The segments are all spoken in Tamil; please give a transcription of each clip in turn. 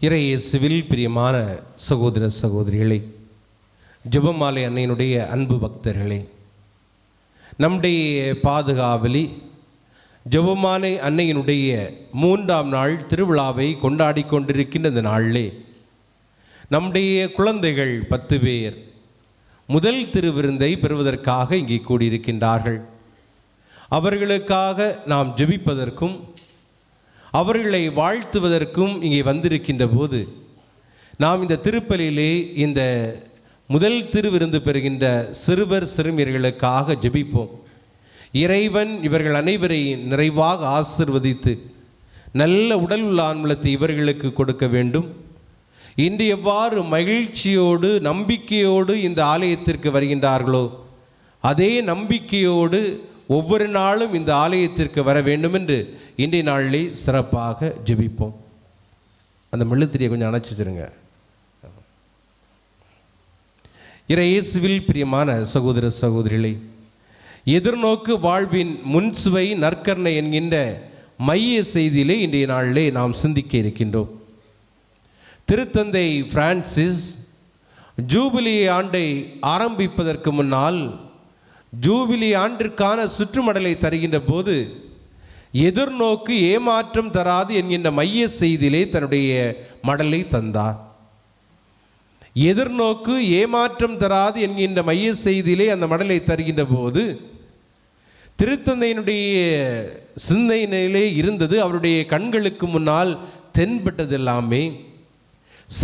இறையேசுவில் பிரியமான சகோதர சகோதரிகளே ஜெபமாலை அன்னையினுடைய அன்பு பக்தர்களே நம்முடைய பாதுகாவலி ஜெபமாலை அன்னையினுடைய மூன்றாம் நாள் திருவிழாவை கொண்டாடி கொண்டிருக்கின்ற இந்த நாளிலே நம்முடைய குழந்தைகள் பத்து பேர் முதல் திருவிருந்தை பெறுவதற்காக இங்கே கூடியிருக்கின்றார்கள். அவர்களுக்காக நாம் ஜெபிப்பதற்கும் அவர்களை வாழ்த்துவதற்கும் இங்கே வந்திருக்கின்ற போது நாம் இந்த திருப்பலியிலே இந்த முதல் திருவிருந்து பெறுகின்ற சிறுவர் சிறுமியர்களுக்காக ஜெபிப்போம். இறைவன் இவர்கள் அனைவரையும் நிறைவாக ஆசிர்வதித்து நல்ல உடல் உள்ள ஆன்மலத்தை இவர்களுக்கு கொடுக்க வேண்டும். இன்று எவ்வாறு மகிழ்ச்சியோடு நம்பிக்கையோடு இந்த ஆலயத்திற்கு வருகின்றார்களோ அதே நம்பிக்கையோடு ஒவ்வொரு நாளும் இந்த ஆலயத்திற்கு வர வேண்டும் என்று இன்றைய நாளிலே சிறப்பாக ஜெபிப்போம். அந்த மெழுத்திரியை கொஞ்சம் அணைச்சி இயேசுவில் பிரியமான சகோதர சகோதரிகளை எதிர்நோக்கு வாழ்வின் முன்சுவை நற்கர்ணை என்கின்ற மைய செய்தியிலே இன்றைய நாளிலே நாம் சிந்திக்க இருக்கின்றோம். திருத்தந்தை பிரான்சிஸ் ஜூபிலி ஆண்டை ஆரம்பிப்பதற்கு முன்னால் ஜூபிலி ஆண்டிற்கான சுற்றுமடலை தருகின்ற போது எதிர்நோக்கு ஏமாற்றம் தராது என்கின்ற மைய செய்தியிலே தன்னுடைய மடலை தந்தார். எதிர்நோக்கு ஏமாற்றம் தராது என்கின்ற மைய செய்தியிலே அந்த மடலை தருகின்ற போது திருத்தந்தையினுடைய சிந்தனையிலே இருந்தது அவருடைய கண்களுக்கு முன்னால் தென்பட்டது எல்லாமே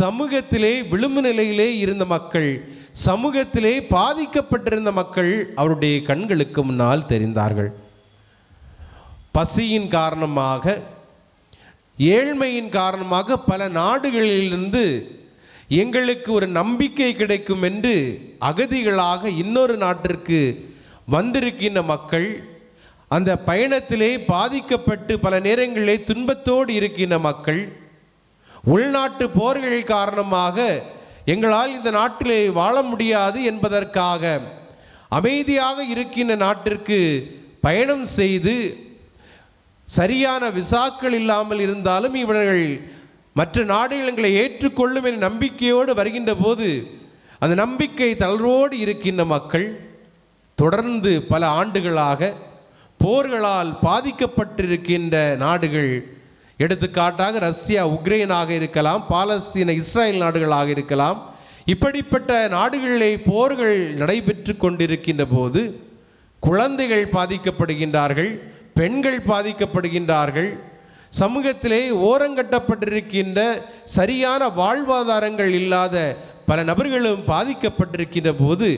சமூகத்திலே விளிம்பு நிலையிலே இருந்த மக்கள் சமூகத்திலே பாதிக்கப்பட்டிருந்த மக்கள் அவருடைய கண்களுக்கு முன்னால் தெரிந்தார்கள். பசியின் காரணமாக ஏழ்மையின் காரணமாக பல நாடுகளிலிருந்து எங்களுக்கு ஒரு நம்பிக்கை கிடைக்கும் என்று அகதிகளாக இன்னொரு நாட்டிற்கு வந்திருக்கின்ற மக்கள் அந்த பயணத்திலே பாதிக்கப்பட்டு பல நேரங்களிலே துன்பத்தோடு இருக்கின்ற மக்கள் உள்நாட்டு போர்கள் காரணமாக எங்களால் இந்த நாட்டிலே வாழ முடியாது என்பதற்காக அமைதியாக இருக்கின்ற நாட்டிற்கு பயணம் செய்து சரியான விசாக்கள் இல்லாமல் இருந்தாலும் இவர்கள் மற்ற நாடுகள் எங்களை ஏற்றுக்கொள்ளும் என்ற நம்பிக்கையோடு வருகின்ற போது அந்த நம்பிக்கை தளர்வோடு இருக்கின்ற மக்கள் தொடர்ந்து பல ஆண்டுகளாக போர்களால் பாதிக்கப்பட்டிருக்கின்ற நாடுகள் எடுத்துக்காட்டாக ரஷ்யா உக்ரைனாக இருக்கலாம் பாலஸ்தீன இஸ்ரேல் நாடுகளாக இருக்கலாம். இப்படிப்பட்ட நாடுகளிலே போர்கள் நடைபெற்று கொண்டிருக்கின்ற போது குழந்தைகள் பாதிக்கப்படுகின்றார்கள் பெண்கள் பாதிக்கப்படுகின்றார்கள். சமூகத்திலே ஓரங்கட்டப்பட்டிருக்கின்ற சரியான வாழ்வாதாரங்கள் இல்லாத பல நபர்களும் பாதிக்கப்பட்டிருக்கின்ற போது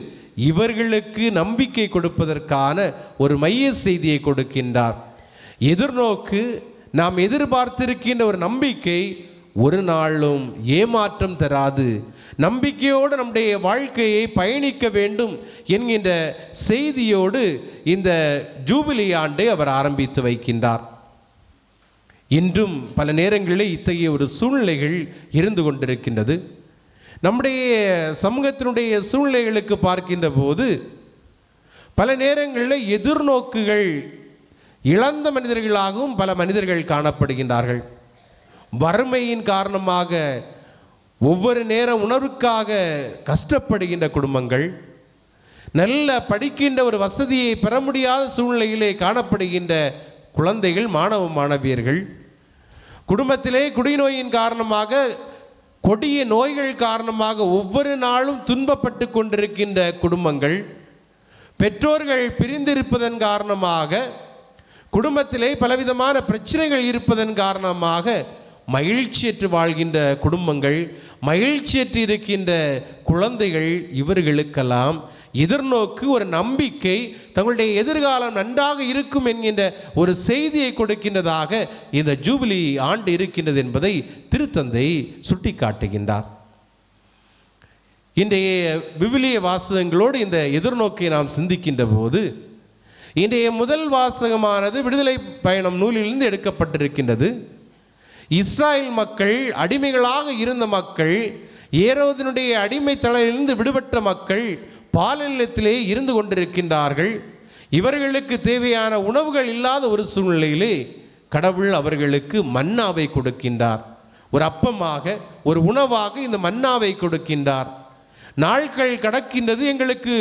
இவர்களுக்கு நம்பிக்கை கொடுப்பதற்கான ஒரு மைய செய்தியை கொடுக்கின்றார். எதிர்நோக்கு நாம் எதிர்பார்த்திருக்கின்ற ஒரு நம்பிக்கை ஒரு நாளும் ஏமாற்றம் தராது. நம்பிக்கையோடு நம்முடைய வாழ்க்கையை பயணிக்க வேண்டும் என்கின்ற செய்தியோடு இந்த ஜூபிலி ஆண்டை அவர் ஆரம்பித்து வைக்கின்றார். இன்றும் பல நேரங்களில் இத்தகைய ஒரு சூழ்நிலைகள் இருந்து கொண்டிருக்கின்றது. நம்முடைய சமூகத்தினுடைய சூழ்நிலைகளுக்கு பார்க்கின்ற போது பல நேரங்களில் எதிர்நோக்குகள் இழந்த மனிதர்களாகவும் பல மனிதர்கள் காணப்படுகின்றார்கள். வறுமையின் காரணமாக ஒவ்வொரு நேர உணர்வுக்காக கஷ்டப்படுகின்ற குடும்பங்கள் நல்ல படிக்கின்ற ஒரு வசதியை பெற முடியாத சூழ்நிலையிலே காணப்படுகின்ற குழந்தைகள் மாணவ மாணவியர்கள். குடும்பத்திலே குடிநோயின் காரணமாக கொடிய நோய்கள் காரணமாக ஒவ்வொரு நாளும் துன்பப்பட்டு கொண்டிருக்கின்ற குடும்பங்கள் பெற்றோர்கள் பிரிந்திருப்பதன் காரணமாக குடும்பத்திலே பலவிதமான பிரச்சனைகள் இருப்பதன் காரணமாக மகிழ்ச்சியற்று வாழ்கின்ற குடும்பங்கள் மகிழ்ச்சியற்று இருக்கின்ற குழந்தைகள் இவர்களுக்கெல்லாம் எதிர்நோக்கு ஒரு நம்பிக்கை தங்களுடைய எதிர்காலம் நன்றாக இருக்கும் என்கின்ற ஒரு செய்தியை கொடுக்கின்றதாக இந்த ஜூபிலி ஆண்டு இருக்கின்றது என்பதை திருத்தந்தை சுட்டிக்காட்டுகின்றார். இன்றைய விவிலிய வாசகங்களோடு இந்த எதிர்நோக்கை நாம் சிந்திக்கின்ற போது இன்றைய முதல் வாசகமானது விடுதலை பயணம் நூலிலிருந்து எடுக்கப்பட்டிருக்கின்றது. இஸ்ராயல் மக்கள் அடிமைகளாக இருந்த மக்கள் ஏரோதனுடைய அடிமை தலையிலிருந்து விடுபட்ட மக்கள் பாலியலத்திலே இருந்து கொண்டிருக்கின்றார்கள். இவர்களுக்கு தேவையான உணவுகள் இல்லாத ஒரு சூழ்நிலையிலே கடவுள் அவர்களுக்கு மன்னாவை கொடுக்கின்றார். ஒரு அப்பமாக ஒரு உணவாக இந்த மன்னாவை கொடுக்கின்றார். நாட்கள் கடக்கின்றது எங்களுக்கு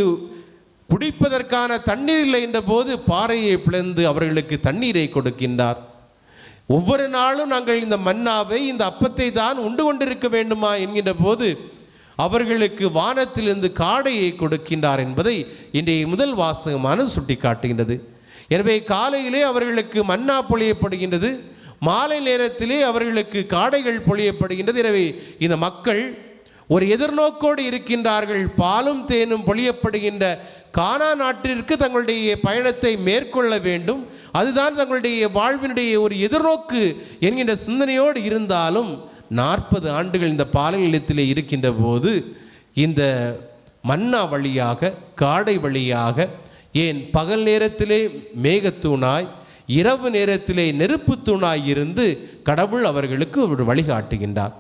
குடிப்பதற்கான தண்ணீர் இல்லை என்ற போது பாறையை பிளந்து அவர்களுக்கு தண்ணீரை கொடுக்கின்றார். ஒவ்வொரு நாளும் நாங்கள் இந்த மன்னாவை இந்த அப்பத்தை தான் உண்டு கொண்டிருக்க வேண்டுமா என்கின்ற போது அவர்களுக்கு வானத்திலிருந்து காடையை கொடுக்கின்றார் என்பதை இன்றைய முதல் வாசகமான சுட்டி காட்டுகின்றது எனவே காலையிலே அவர்களுக்கு மன்னா பொழியப்படுகின்றது மாலை நேரத்திலே அவர்களுக்கு காடைகள் பொழியப்படுகின்றது. எனவே இந்த மக்கள் ஒரு எதிர்நோக்கோடு இருக்கின்றார்கள் பாலும் தேனும் பொழியப்படுகின்ற கானா நாட்டிற்கு தங்களுடைய பயணத்தை மேற்கொள்ள வேண்டும். அதுதான் தங்களுடைய வாழ்வினுடைய ஒரு எதிர்நோக்கு என்கின்ற சிந்தனையோடு இருந்தாலும் நாற்பது ஆண்டுகள் இந்த பாலை நிலத்திலே இருக்கின்ற போது இந்த மன்னா வழியாக காடை வழியாக ஏன் பகல் நேரத்திலே மேகத்தூணாய் இரவு நேரத்திலே நெருப்பு தூணாய் இருந்து கடவுள் அவர்களுக்கு ஒரு வழிகாட்டுகின்றார்.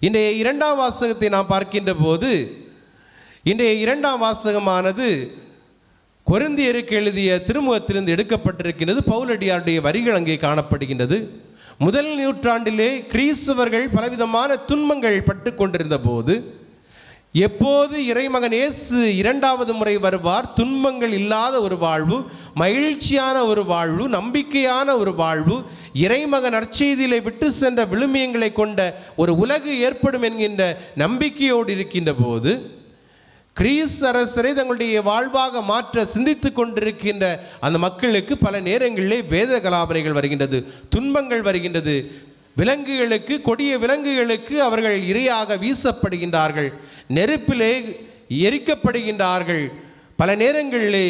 இன்றைய இரண்டாம் வாசகத்தை நாம் பார்க்கின்ற போது இன்றைய இரண்டாம் வாசகமானது கொருந்தியருக்கு எழுதிய திருமுகத்திலிருந்து எடுக்கப்பட்டிருக்கின்றது. பவுலடியாருடைய வரிகள் அங்கே காணப்படுகின்றது. முதல் நூற்றாண்டிலே கிறிஸ்தவர்கள் பலவிதமான துன்பங்கள் பட்டு கொண்டிருந்த போது எப்போது இறைமகன் இயேசு இரண்டாவது முறை வருவார் துன்பங்கள் இல்லாத ஒரு வாழ்வு மகிழ்ச்சியான ஒரு வாழ்வு நம்பிக்கையான ஒரு வாழ்வு இறைமகன் நற்செய்தியிலே விட்டு சென்ற விழுமியங்களை கொண்ட ஒரு உலகு ஏற்படும் என்கின்ற நம்பிக்கையோடு இருக்கின்ற போது கிரீஸ் அரசரை தங்களுடைய வாழ்வாக மாற்ற சிந்தித்து கொண்டிருக்கின்ற அந்த மக்களுக்கு பல நேரங்களிலே வேத கலாபனைகள் வருகின்றது துன்பங்கள் வருகின்றது. விலங்குகளுக்கு கொடிய விலங்குகளுக்கு அவர்கள் இரையாக வீசப்படுகின்றார்கள் நெருப்பிலே எரிக்கப்படுகின்றார்கள். பல நேரங்களிலே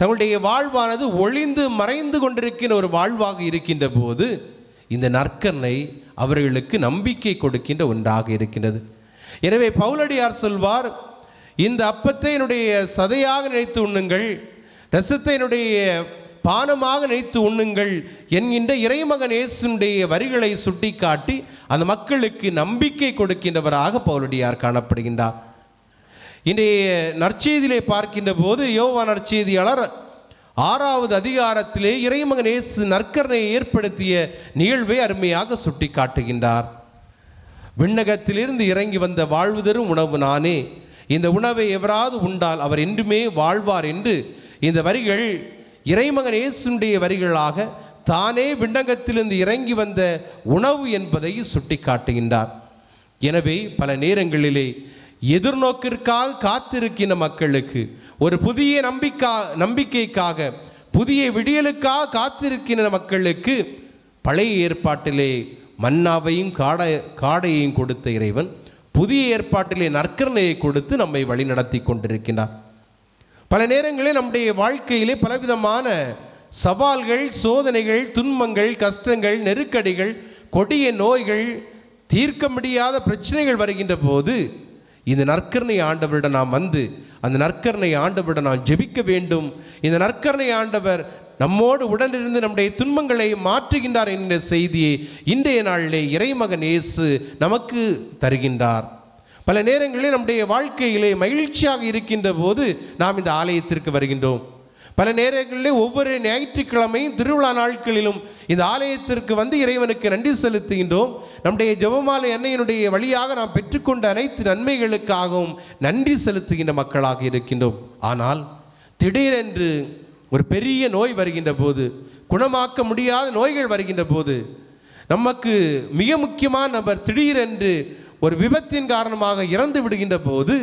தங்களுடைய வாழ்வானது ஒளிந்து மறைந்து கொண்டிருக்கின்ற ஒரு வாழ்வாக இருக்கின்ற போது இந்த நற்கனை அவர்களுக்கு நம்பிக்கை கொடுக்கின்ற ஒன்றாக இருக்கின்றது. எனவே பவுலடியார் சொல்வார் இந்த அப்பத்தை என்னுடைய சதையாக நினைத்து உண்ணுங்கள் ரசத்தை என்னுடைய பானமாக நினைத்து உண்ணுங்கள் என்கின்ற இறைமகன் இயேசுடைய வரிகளை சுட்டிக்காட்டி அந்த மக்களுக்கு நம்பிக்கை கொடுக்கின்றவராக பவுலடியார் காணப்படுகின்றார். இன்றைய நற்செய்தியிலே பார்க்கின்ற போது யோவா நற்செய்தியாளர் ஆறாவது அதிகாரத்திலே இறைமகன் இயேசு நற்கரணையை ஏற்படுத்திய நிகழ்வை அருமையாக சுட்டி காட்டுகின்றார் விண்ணகத்திலிருந்து இறங்கி வந்த வாழ்வு தரும் உணவு நானே. இந்த உணவை எவராது உண்டால் அவர் என்றுமே வாழ்வார் என்று இந்த வரிகள் இறைமகன் இயேசுடைய வரிகளாக தானே விண்ணகத்திலிருந்து இறங்கி வந்த உணவு என்பதை சுட்டிக்காட்டுகின்றார். எனவே பல நேரங்களிலே எதிர்நோக்கிற்காக காத்திருக்கின்ற மக்களுக்கு ஒரு புதிய நம்பிக்கா நம்பிக்கைக்காக புதிய விடியலுக்காக காத்திருக்கின்ற மக்களுக்கு பழைய ஏற்பாட்டிலே மன்னாவையும் காடை காடையையும் கொடுத்த இறைவன் புதிய ஏற்பாட்டிலே நற்கரணையை கொடுத்து நம்மை வழிநடத்தி கொண்டிருக்கின்றார். பல நேரங்களில் நம்முடைய வாழ்க்கையிலே பலவிதமான சவால்கள் சோதனைகள் துன்பங்கள் கஷ்டங்கள் நெருக்கடிகள் கொடிய நோய்கள் தீர்க்க முடியாத பிரச்சனைகள் வருகின்ற போது இந்த நற்கரணை ஆண்டவரிடம் நாம் வந்து அந்த நற்கரணை ஆண்டவரிடம் நாம் ஜெபிக்க வேண்டும். இந்த நற்கரணை ஆண்டவர் நம்மோடு உடனிருந்து நம்முடைய துன்பங்களை மாற்றுகின்றார் என்கிற செய்தியை இன்றைய நாளிலே இறைமகன் இயேசு நமக்கு தருகின்றார். பல நேரங்களில் நம்முடைய வாழ்க்கையிலே மகிழ்ச்சியாக இருக்கின்ற போது நாம் இந்த ஆலயத்திற்கு வருகின்றோம். பல நேரங்களிலே ஒவ்வொரு ஞாயிற்றுக்கிழமையும் திருவிழா நாட்களிலும் இந்த ஆலயத்திற்கு வந்து இறைவனுக்கு நன்றி செலுத்துகின்றோம். நம்முடைய ஜெபமாலை அன்னையினுடைய வழியாக நாம் பெற்றுக்கொண்ட அனைத்து நன்மைகளுக்காகவும் நன்றி செலுத்துகின்ற மக்களாக இருக்கின்றோம். ஆனால் திடீரென்று ஒரு பெரிய நோய் வருகின்ற போது குணமாக்க முடியாத நோய்கள் வருகின்ற போது நமக்கு மிக முக்கியமான நபர் திடீரென்று ஒரு விபத்தின் காரணமாக இறந்து விடுகின்ற போது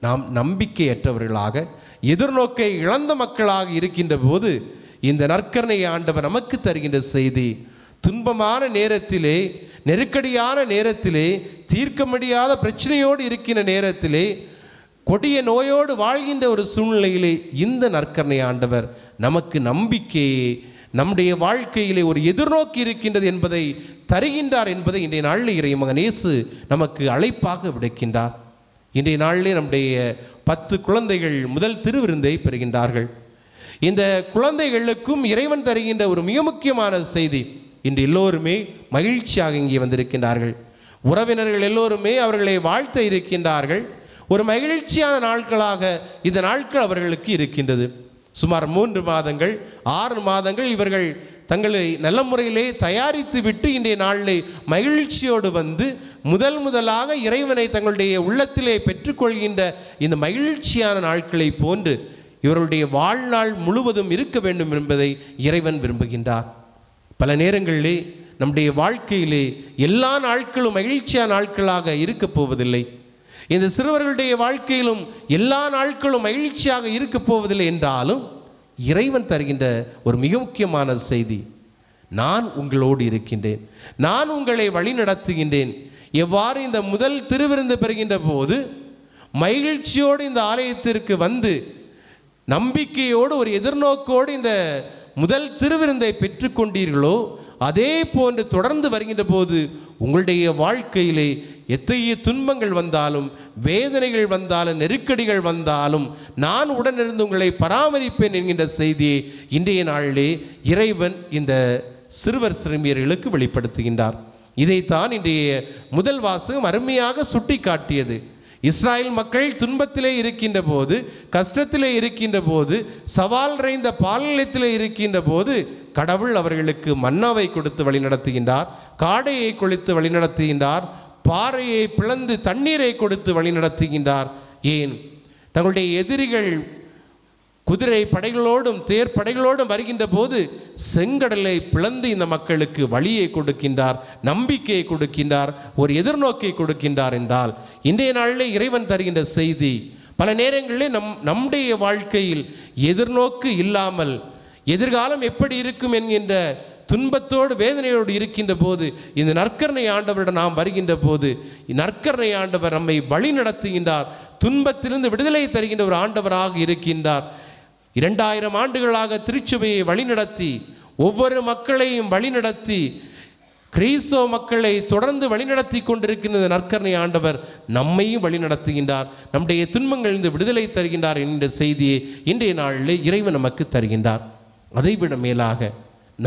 நாம் நம்பிக்கையற்றவர்களாக எதிர்நோக்கை இழந்த மக்களாக இருக்கின்ற போது இந்த நற்கரணை ஆண்டவர் நமக்கு தருகின்ற செய்தி துன்பமான நேரத்திலே நெருக்கடியான நேரத்திலே தீர்க்க முடியாத பிரச்சனையோடு இருக்கின்ற நேரத்திலே கொடிய நோயோடு வாழ்கின்ற ஒரு சூழ்நிலையிலே இந்த நற்கரணை ஆண்டவர் நமக்கு நம்பிக்கையே நம்முடைய வாழ்க்கையிலே ஒரு எதிர்நோக்கி இருக்கின்றது என்பதை தருகின்றார் என்பதை இன்றைய நாளில் இறைமகன் இயேசு நமக்கு அழைப்பாக விடுக்கின்றார். இன்றைய நாளிலே நம்முடைய பத்து குழந்தைகள் முதல் திருவிருந்தை பெறுகின்றார்கள். இந்த குழந்தைகளுக்கும் இறைவன் தருகின்ற ஒரு மிக முக்கியமான செய்தி இன்று எல்லோருமே மகிழ்ச்சியாக இங்கே வந்திருக்கின்றார்கள். உறவினர்கள் எல்லோருமே அவர்களை வாழ்த்த இருக்கின்றார்கள். ஒரு மகிழ்ச்சியான நாட்களாக இந்த நாட்கள் அவர்களுக்கு இருக்கின்றது. சுமார் மூன்று மாதங்கள் ஆறு மாதங்கள் இவர்கள் தங்களை நல்ல முறையிலே தயாரித்து விட்டு இன்றைய நாளிலே மகிழ்ச்சியோடு வந்து முதல் முதலாக இறைவனை தங்களுடைய உள்ளத்திலே பெற்றுக்கொள்கின்ற இந்த மகிழ்ச்சியான நாட்களை போன்று இவருடைய வாழ்நாள் முழுவதும் இருக்க வேண்டும் என்பதை இறைவன் விரும்புகின்றார். பல நேரங்களிலே நம்முடைய வாழ்க்கையிலே எல்லா நாட்களும் மகிழ்ச்சியான நாட்களாக இருக்கப் போவதில்லை. இந்த சிறுவர்களுடைய வாழ்க்கையிலும் எல்லா நாட்களும் மகிழ்ச்சியாக இருக்கப் போவதில்லை என்றாலும் இறைவன் தருகின்ற ஒரு மிக முக்கியமான செய்தி. நான் உங்களோடு இருக்கின்றேன். நான் உங்களை வழி நடத்துகின்றேன். எவ்வாறு இந்த முதல் திருவிருந்து பெறுகின்ற போது மகிழ்ச்சியோடு இந்த ஆலயத்திற்கு வந்து நம்பிக்கையோடு ஒரு எதிர்நோக்கோடு இந்த முதல் திருவிருந்தை பெற்றுக்கொண்டீர்களோ அதே போன்று தொடர்ந்து வருகின்ற போது உங்களுடைய வாழ்க்கையிலே எத்தகைய துன்பங்கள் வந்தாலும் வேதனைகள் வந்தாலும் நெருக்கடிகள் வந்தாலும் நான் உடனிருந்து உங்களை பராமரிப்பேன் என்கின்ற செய்தியை இன்றைய நாளிலே இறைவன் இந்த சிறுவர் சிறுமியர்களுக்கு வெளிப்படுத்துகின்றார். இதைத்தான் இன்றைய முதல் வாசகம் அருமையாக சுட்டி காட்டியது இஸ்ராயல் மக்கள் துன்பத்திலே இருக்கின்ற போது கஷ்டத்திலே இருக்கின்ற போது சவால் நிறைந்த பாலநிலத்திலே இருக்கின்ற போது கடவுள் அவர்களுக்கு மன்னாவை கொடுத்து வழிநடத்துகின்றார் காடையை கொளித்து வழிநடத்துகின்றார் பாறையை பிளந்து தண்ணீரை கொடுத்து வழிநடத்துகின்றார். ஏன்? தங்களுடைய எதிரிகள் குதிரை படைகளோடும் தேர் படைகளோடும் வருகின்ற போது செங்கடலை பிளந்து இந்த மக்களுக்கு வழியை கொடுக்கின்றார் நம்பிக்கையை கொடுக்கின்றார் ஒரு எதிர்நோக்கை கொடுக்கின்றார் என்றால் இன்றைய நாளிலே இறைவன் தருகின்ற செய்தி பல நேரங்களிலே நம் நம்முடைய வாழ்க்கையில் எதிர்நோக்கு இல்லாமல் எதிர்காலம் எப்படி இருக்கும் என்கின்ற துன்பத்தோடு வேதனையோடு இருக்கின்ற போது இந்த நற்கரணை ஆண்டவரிடம் நாம் வருகின்ற போது நற்கரணை ஆண்டவர் நம்மை வழி நடத்துகின்றார் துன்பத்திலிருந்து விடுதலை தருகின்ற ஒரு ஆண்டவராக இருக்கின்றார். இரண்டாயிரம் ஆண்டுகளாக திருச்சபையை வழிநடத்தி ஒவ்வொரு மக்களையும் வழிநடத்தி கிறிஸ்தவ மக்களை தொடர்ந்து வழிநடத்தி கொண்டிருக்கின்ற நற்கரணை ஆண்டவர் நம்மையும் வழிநடத்துகின்றார் நம்முடைய துன்பங்களிலிருந்து விடுதலை தருகின்றார் என்ற செய்தியை இன்றைய நாளிலே இறைவன் நமக்கு தருகின்றார். அதைவிட மேலாக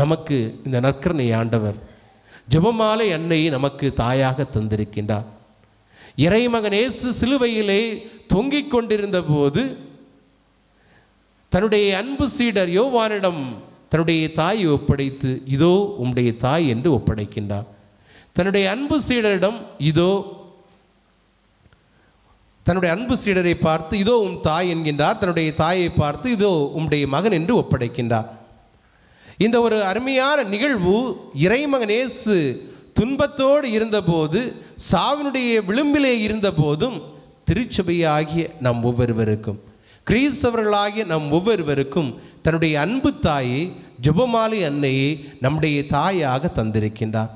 நமக்கு இந்த நற்கரணை ஆண்டவர் ஜெபமாலை அன்னையை நமக்கு தாயாக தந்திருக்கின்றார். இறைமகன் இயேசு சிலுவையிலே தொங்கிக் கொண்டிருந்த போது தன்னுடைய அன்பு சீடர் யோவானிடம் தன்னுடைய தாயை ஒப்படைத்து இதோ உம்முடைய தாய் என்று ஒப்படைக்கின்றார். தன்னுடைய அன்பு சீடரிடம் இதோ தன்னுடைய அன்பு சீடரை பார்த்து இதோ உம் தாய் என்கின்றார். தன்னுடைய தாயை பார்த்து இதோ உம்முடைய மகன் என்று ஒப்படைக்கின்றார். இந்த ஒரு அருமையான நிகழ்வு இறைமகனேசு துன்பத்தோடு இருந்தபோது சாவினுடைய விளிம்பிலே இருந்தபோதும் திருச்சபையாகிய நம் ஒவ்வொருவருக்கும் கிறிஸ்தவர்களாகிய நம் ஒவ்வொருவருக்கும் தன்னுடைய அன்பு தாயை ஜெபமாலை அன்னையை நம்முடைய தாயாக தந்திருக்கின்றார்.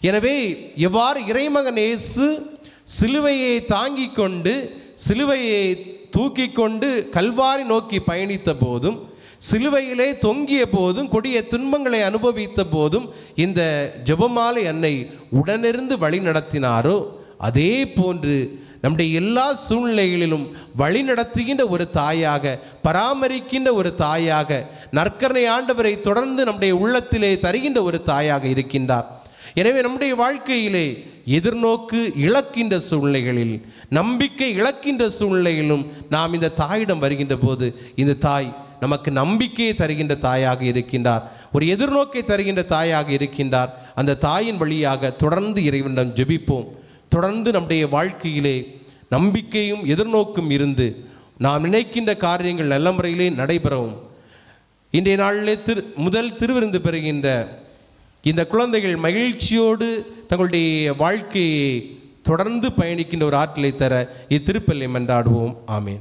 எனவே எவ்வாறு இறைமகன் இயேசு சிலுவையை தாங்கிக் கொண்டு சிலுவையை தூக்கி கொண்டு கல்வாரி நோக்கி பயணித்த போதும் சிலுவையிலே தொங்கிய போதும் கொடிய துன்பங்களை அனுபவித்த போதும் இந்த ஜெபமாலை அன்னை உடனிருந்து வழி நடத்தினாரோ அதே போன்று நம்முடைய எல்லா சூழ்நிலைகளிலும் வழி நடத்துகின்ற ஒரு தாயாக பராமரிக்கின்ற ஒரு தாயாக நற்கரணை ஆண்டவரை தொடர்ந்து நம்முடைய உள்ளத்திலே தருகின்ற ஒரு தாயாக இருக்கின்றார். எனவே நம்முடைய வாழ்க்கையிலே எதிர்நோக்கு இழக்கின்ற சூழ்நிலைகளில் நம்பிக்கை இழக்கின்ற சூழ்நிலையிலும் நாம் இந்த தாயிடம் வருகின்ற போது இந்த தாய் நமக்கு நம்பிக்கையை தருகின்ற தாயாக இருக்கின்றார். ஒரு எதிர்நோக்கை தருகின்ற தாயாக இருக்கின்றார். அந்த தாயின் வழியாக தொடர்ந்து இறைவனிடம் ஜெபிப்போம். தொடர்ந்து நம்முடைய வாழ்க்கையிலே நம்பிக்கையும் எதிர்நோக்கும் இருந்து நாம் நினைக்கின்ற காரியங்கள் நல்ல முறையிலே நடைபெறவும். இன்றைய நாளிலே திரு முதல் திருவிருந்து பெறுகின்ற இந்த குழந்தைகள் மகிழ்ச்சியோடு தங்களுடைய வாழ்க்கையை தொடர்ந்து பயணிக்கின்ற ஒரு ஆற்றலை தர இத்திருப்பல்லை மன்றாடுவோம். ஆமேன்.